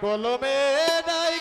কলমে নাই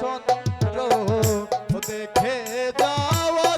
চন্দ্র দেখে যাওয়া